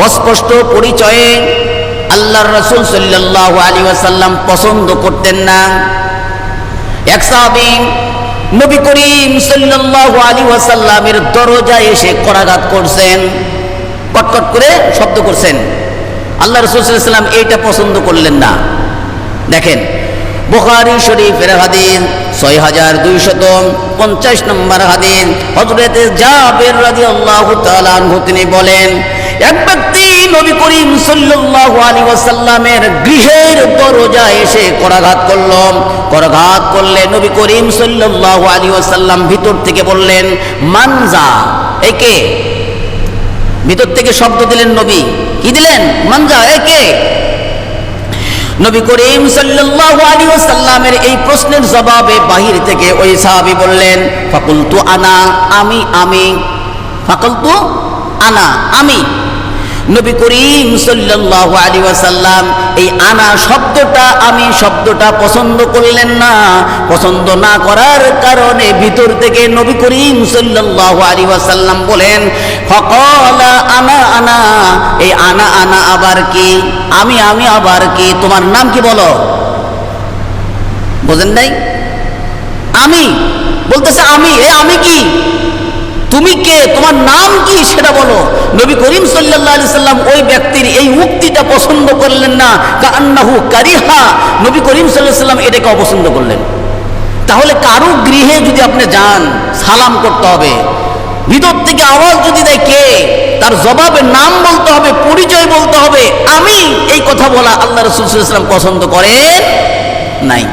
অস্পষ্ট পরিচয়ে আল্লাহর রসুল সাল্লাহ আলী ওয়াসাল্লাম পছন্দ করতেন না। এক সাহাবী নবী করিম সাল্লাল্লাহু আলী ওয়াসাল্লামের দরজায় এসে করাঘাত করছেন, কটকট করে শব্দ করছেন। আল্লাহ রসুল সাল্লাম এইটা পছন্দ করলেন না। দেখেন, বুখারী শরীফের হাদিন ছয় হাজার দুইশত পঞ্চাশ নম্বর হাদিস হজরত জাবের রাজি আল্লাহ তিনি বলেন এক ব্যক্তি নবী করিম সাল্লাল্লাহু আলাইহি ওয়াসাল্লামের গৃহের দরজায় এসে করাঘাত করল। করাঘাত করলে নবী করিম সাল্লাল্লাহু আলাইহি ওয়াসাল্লাম ভিতর থেকে বললেন, মানজা। একে ভিতর থেকে শব্দ দিলেন নবী। কি দিলেন? মানজা। একে নবী করিম সাল্লাল্লাহু আলাইহি ওয়াসাল্লামের এই প্রশ্নের জবাবে বাহির থেকে ওই সাহাবী বললেন, ফাকুলতু আনা। আমি আমি। ফাকুলতু আনা। আমি। নবী করিম সাল্লাল্লাহু আলাইহি ওয়াসাল্লাম, এই আনা শব্দটা আমি শব্দটা পছন্দ করলেন না। পছন্দ না করার কারণে ভিতর থেকে নবী করিম সাল্লাল্লাহু আলাইহি ওয়াসাল্লাম বলেন, ফাকালা আনা আনা, এই আনা আনা আবার কি? আমি আমি আবার কি? তোমার নাম কি বলো? বোঝেন নাই? আমি? বলতেছে আমি, এ আমি কি? তুমি কে? তোমার নাম কি? সেটা বলো। নবী করিম সাল্লাল্লাহু আলাইহি সাল্লাম ওই ব্যক্তির এই উক্তিটা পছন্দ করলেন না। কান্নাহু কারিহা। নবী করিম আলাইহি সাল্লাম এটাকে অপছন্দ করলেন। তাহলে কারও গৃহে যদি আপনি যান, সালাম করতে হবে। ভিতর থেকে আওয়াজ যদি দেয় কে? তার জবাবে নাম বলতে হবে, পরিচয় বলতে হবে। আমি এই কথা বলা আল্লাহ রসুল সাল্লাম পছন্দ করেন নাই।